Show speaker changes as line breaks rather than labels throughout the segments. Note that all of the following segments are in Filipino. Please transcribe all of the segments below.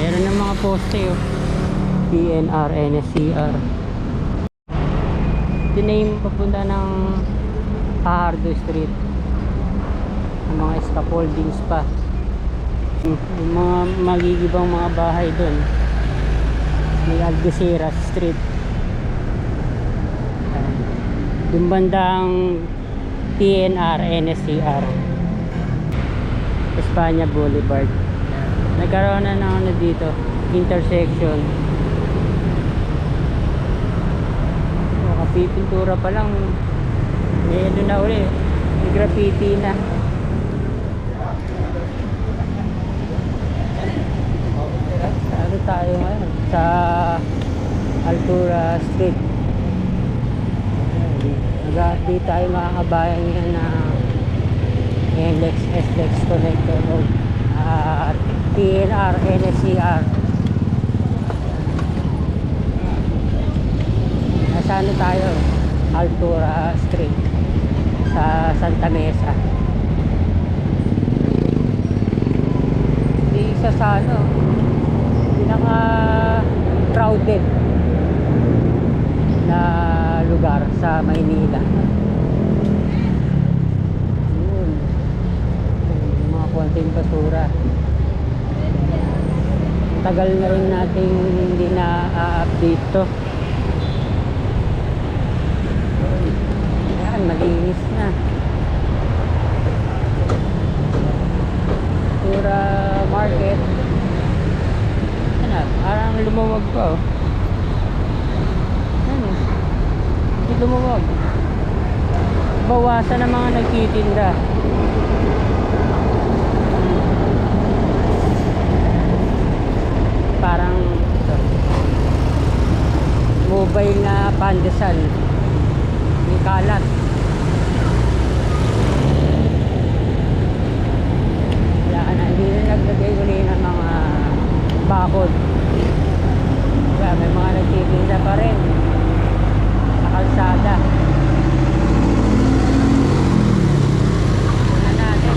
Meron ng mga poste oh. PNR, NSCR. Ito na papunta ng Fajardo Street. Ang mga scaffoldings pa. Yung mga magigibang mga bahay doon. May Algeciras Street. Yung bandang PNR, NSCR. Espanya Boulevard. Nagkaroon na ng ano dito, intersection. O, kapipintura pa lang. May ano na uli, may graffiti na. Ano tayo ngayon? Sa Altura Street. Nag-update tayo mga kabayan ngayon na NLEX, SLEX connector road. At PNR, NSCR. Nasa ano tayo? Altura Street sa Santa Mesa. Di isa sa ano, pinaka crowded na lugar sa Maynila. Yun. Yung mga konting basura. Tagal na rin nating hindi na-update to. Yan, malinis na. Basura market. Ano, parang lumawag pa oh. Ano? Hindi lumawag. Bawasan ng mga nagtitinda. Parang ito. Mobile na pandesal. May kalat. Wala na, hindi na naglagay uli ng mga bakod. Kaya may mga nagtitinda pa rin sa kalsada. Una natin.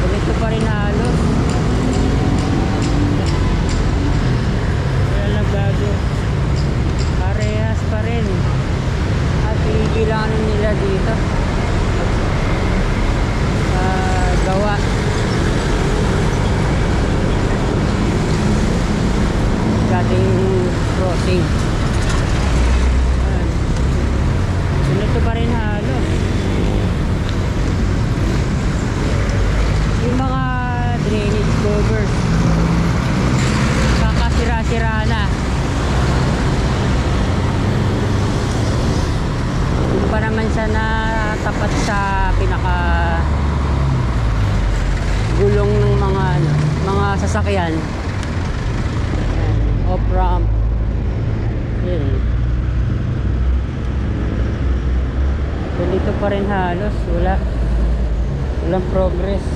Ganito pa rin halos. Wala nagbago. Parehas pa rin. At igilanin nila dito. Ah, gawa. Dating crossing. Ayan. Ganito pa rin halos. Yung mga drainage covers. Kakasira-sira na. Yung pa naman siya na tapat sa pinaka gulong ng mga ano, mga sasakyan. Off ramp. Yun. Dito pa rin halos, wala. Walang progress.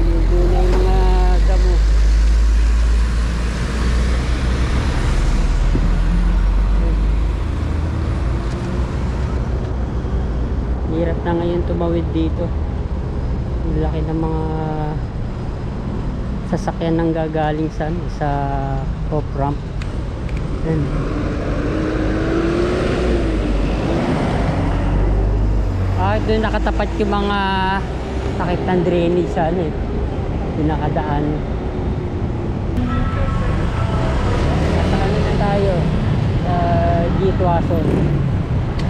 Ligo na yung mga damo. Hirap na ngayon tumawid dito. Ang laki ng mga sasakyan nang gagaling sa, ano, sa off ramp. Ayan. Ah, doon nakatapat yung mga takip ng drainage sa ano eh. Nasa ano na tayo? Sa G. Tuason.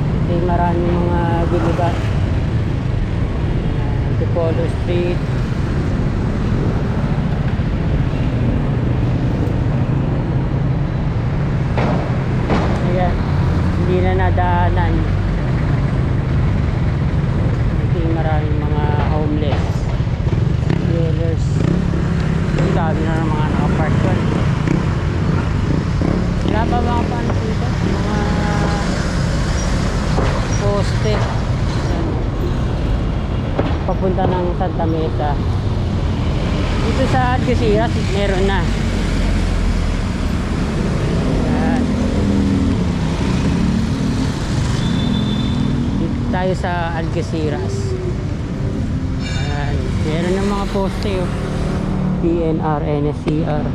Ito yung maraming mga giniba. Antipolo Street. Ayan. Hindi na nadaanan. Ito yung maraming mga homeless. Dwellers. Ang dami na ng mga nakapark doon. Wala pa mga paano dito? Mga poste. Ayan. Papunta ng Santa Mesa. Dito sa Algeciras, meron na. Ayan. tayo sa Algeciras. Ayan. Meron ng mga poste oh. PNR, NSCR.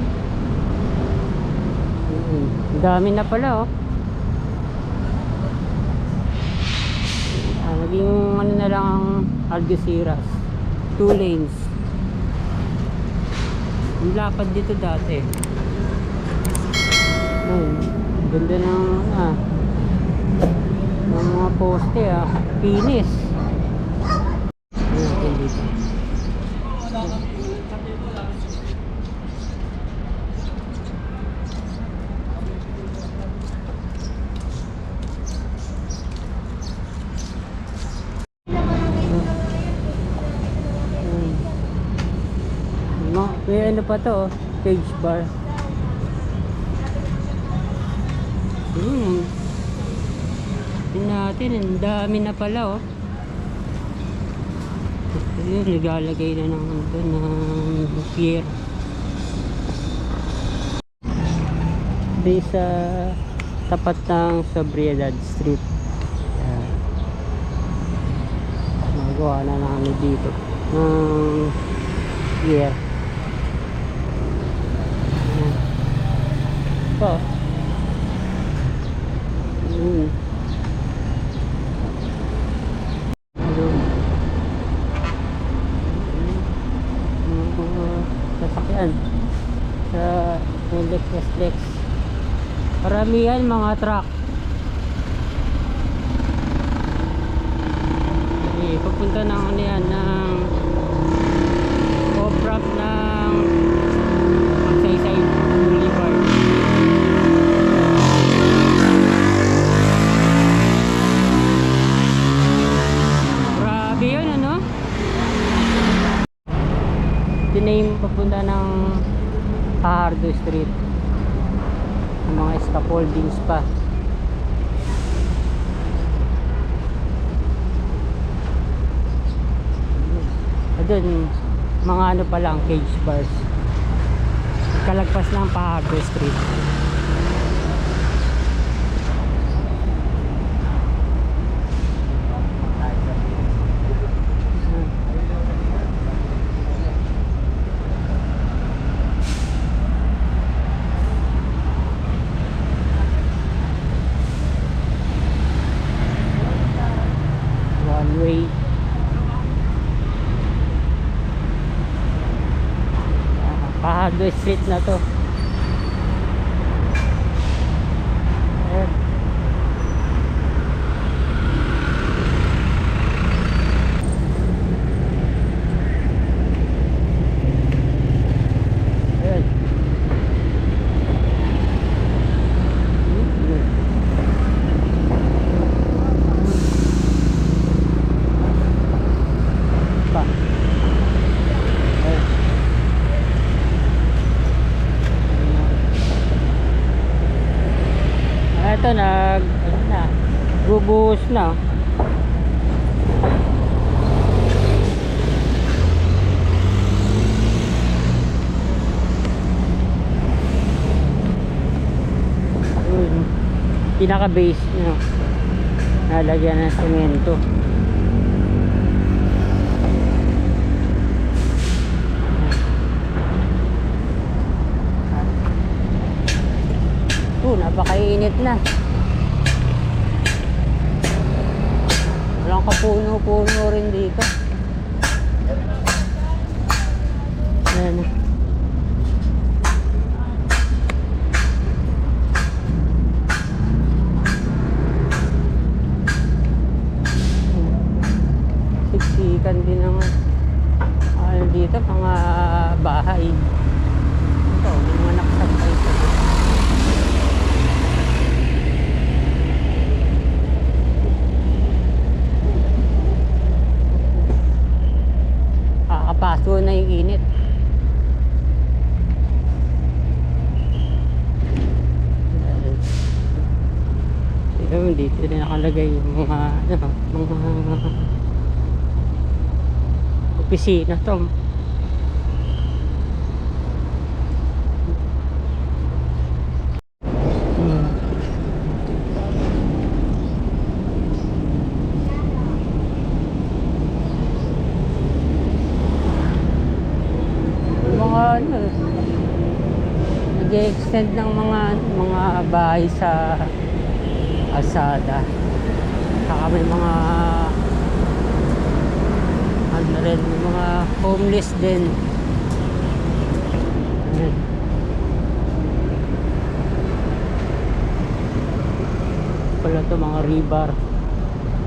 Mm, ang dami na pala oh. Ah, naging ano na lang ang Algeciras. Two lanes. Ang lapad dito dati. Ayun. Ganda ng ah, ng mga poste ah. Pinis. Ayun natin dito. Hmm. No, may ano pa to, oh, cage bar. Hmm. Tingnan natin, ang dami na pala oh. Ayun, naglalagay na ng, ano, ng pier. Di sa tapat ng Sobriedad Street. Ayan. Magawa na namin dito ng pier. Ayan. Po. Mm. Sasakyan sa Lex Lex Paramihan mga truck eh, papunta ng ano yan ng off-ramp ng Magsaysay Boulevard grabe yun ano ito na yung papunta ng Fajardo Street. Yung mga scaffoldings pa. Doon mga ano pa lang cage bars. Kalagpas ng Fajardo Street one way Ah, Fajardo Street na to Ayan. Ayan. Pa. Ayan. Ah, Nag ano na bubuhos na. Pinaka base nyo. Nalagyan ng semento. Oh, napakainit na. Walang kapuno-puno rin dito. Ayan. Siksikan din ang ano dito, mga bahay. Ito, may mga nakasampay pa. Kakapaso na yung init. Ito, dito na nakalagay yung mga, ano, mga opisina to. Hmm. Ano, nag-extend ng mga mga bahay sa Asada. Saka may mga ano rin, may mga homeless din. Ayan. Pala to mga rebar,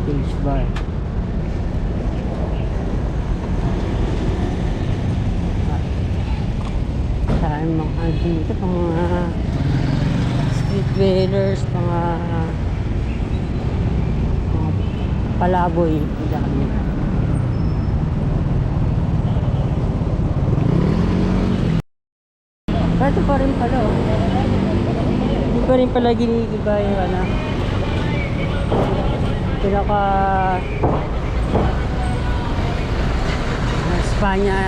hills bar. Saan mga dito, mga street vendors, mga mga palaboy, dami. Ito pa rin pala oh. Hindi pa rin pala ginigiba yung ano. Pinaka Espanya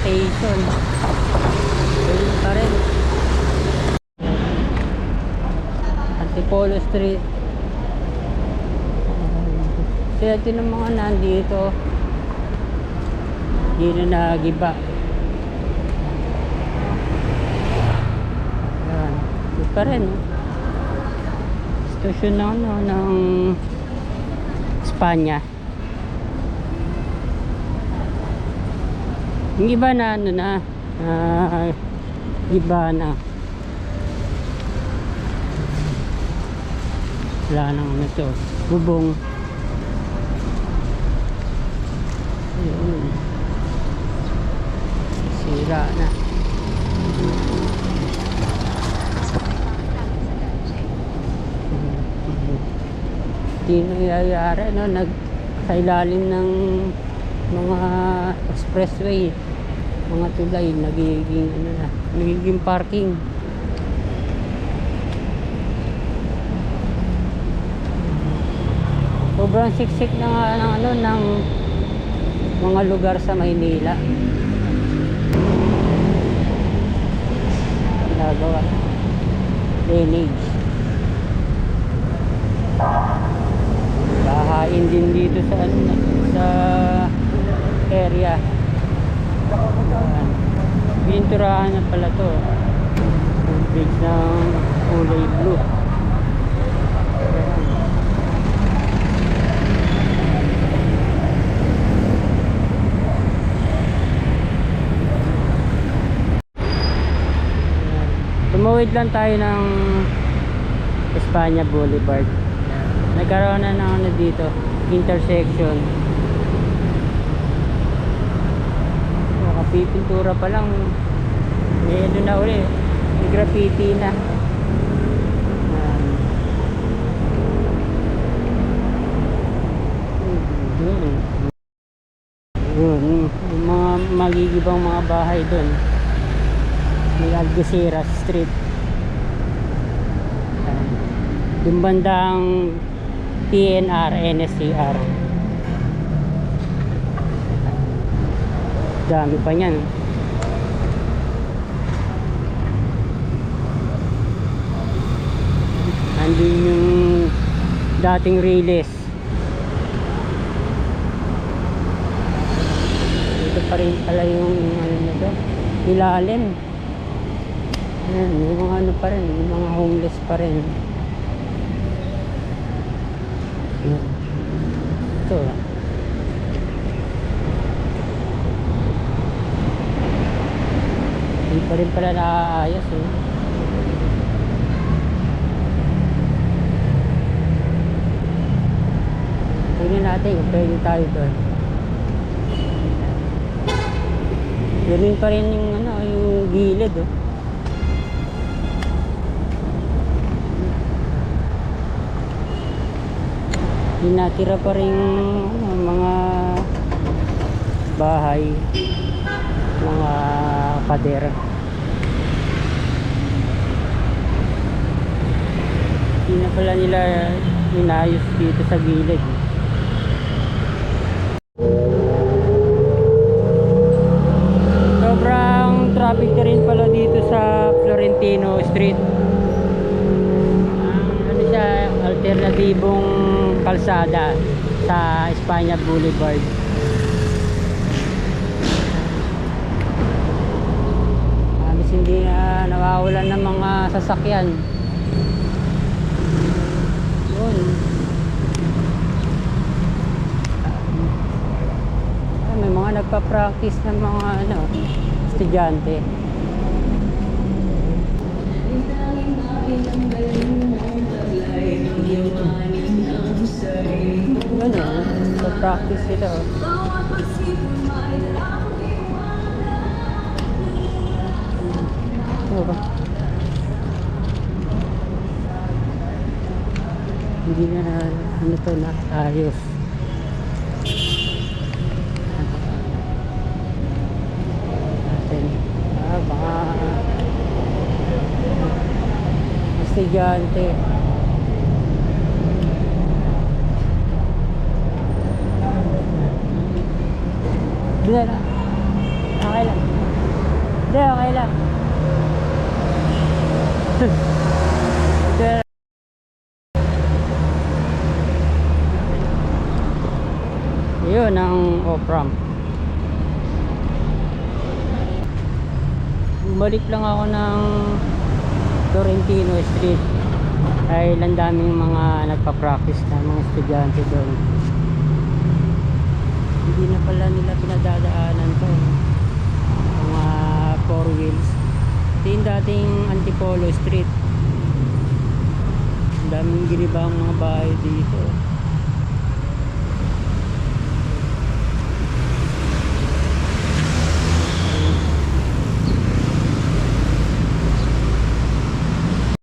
Station. Pa rin. Antipolo Street. Kaya ito ng mga nandito. Hindi na nagiba. Yan. Ito pa rin. Station na ano, ng Espanya. Yung iba na ano na, ah, iba na. Wala nang ano to, bubong. Ayun. Sira na. Hindi nangyayari, no? Nag, sa ilalim ng mga expressway, mga tulay, nagiging, ano na, nagiging parking. Sobrang siksik na nga ng ano ng mga lugar sa Maynila. Nagawa. Drainage. Bahain din dito sa ano sa area. Ayan. Pinturahan na pala to. Bridge ng kulay blue. Tumawid lang tayo ng Espanya Boulevard. Nagkaroon na ng ano dito, intersection. Nakapipintura pa lang. Ano na uli, may graffiti na. Yun, yung mga magigibang mga bahay doon. May Algeciras Street. Yung bandang TNR, NSCR. Dami pa niyan. Andun yung dating Riles. Ito pa rin pala yung ano na to, ilalim. Ayan, yung mga ano pa rin, yung mga homeless pa rin. Ito. Hindi pa rin pala naaayos eh. Tingnan natin kung pwede tayo doon. Ganun pa rin yung ano, yung gilid oh. Yung natira pa rin ano, mga bahay, mga pader. Hindi na pala nila inayos dito sa gilid. Sobrang traffic na rin pala dito sa Florentino Street. Ano siya, alternatibong kalsada sa Espanya Boulevard. Halos hindi na nawawalan ng mga sasakyan. Ah, may mga nagpa-practice ng mga ano, estudyante. Ano, nagpa-practice sila. oh. Ano ba? Hindi na ano to na ayos. Natin. Ah, baka estudyante. Hindi na. Okay lang. Hindi, okay lang. Hindi. Yun ang off-ramp. Bumalik lang ako ng Torrentino Street. Ay ang daming mga nagpa-practice na mga estudyante doon. Hindi na pala nila pinadadaanan to. Mga four wheels. Ito yung dating Antipolo Street. Ang daming ginibang mga bahay dito.